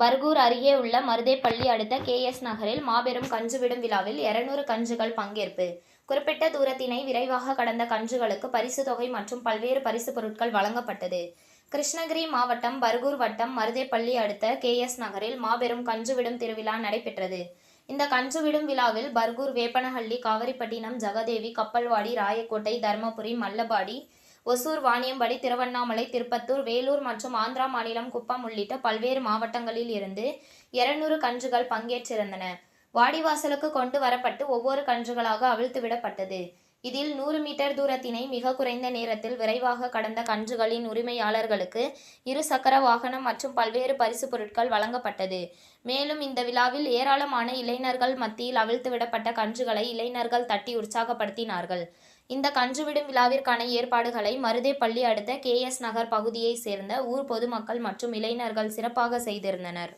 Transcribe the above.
பர்கூர் அருகே உள்ள மருதேப்பள்ளி அடுத்த கே. எஸ். நகரில் மாபெரும் கஞ்சு விடும் விழாவில் இருநூறு கஞ்சுகள் பங்கேற்பு குறிப்பிட்ட தூரத்தினை விரைவாக கடந்த கன்றுகளுக்கு பரிசு தொகை மற்றும் பல்வேறு பரிசு பொருட்கள் வழங்கப்பட்டது. கிருஷ்ணகிரி மாவட்டம் பர்கூர் வட்டம் மருதேப்பள்ளி அடுத்த கே. எஸ். நகரில் மாபெரும் கஞ்சு விடும் திருவிழா நடைபெற்றது. இந்த கன்று விடும் விழாவில் பர்கூர் வேப்பனஹள்ளி காவிரிப்பட்டினம் ஜெகதேவி கப்பல்வாடி ராயக்கோட்டை தர்மபுரி மல்லபாடி ஒசூர் வாணியம்படி திருவண்ணாமலை திருப்பத்தூர் வேலூர் மற்றும் ஆந்திரா மாநிலம் குப்பம் உள்ளிட்ட பல்வேறு மாவட்டங்களில் இருந்து இருநூறு கன்றுகள் பங்கேற்றிருந்தன. வாடிவாசலுக்கு கொண்டு வரப்பட்டு ஒவ்வொரு கன்றுகளாக அவிழ்த்து விடப்பட்டது. இதில் நூறு மீட்டர் தூரத்தினை மிக குறைந்த நேரத்தில் விரைவாக கடந்த கன்றுகளின் உரிமையாளர்களுக்கு இரு சக்கர வாகனம் மற்றும் பல்வேறு பரிசு பொருட்கள் வழங்கப்பட்டது. மேலும் இந்த விழாவில் ஏராளமான இளைஞர்கள் மத்தியில் அவிழ்த்து விடப்பட்ட கன்றுகளை இளைஞர்கள் தட்டி உற்சாகப்படுத்தினார்கள். இந்த கன்று விடும் விழாவிற்கான ஏற்பாடுகளை மருதேப்பள்ளி அடுத்த கே. எஸ். நகர் பகுதியை சேர்ந்த ஊர் பொதுமக்கள் மற்றும் இளைஞர்கள் சிறப்பாக செய்திருந்தனர்.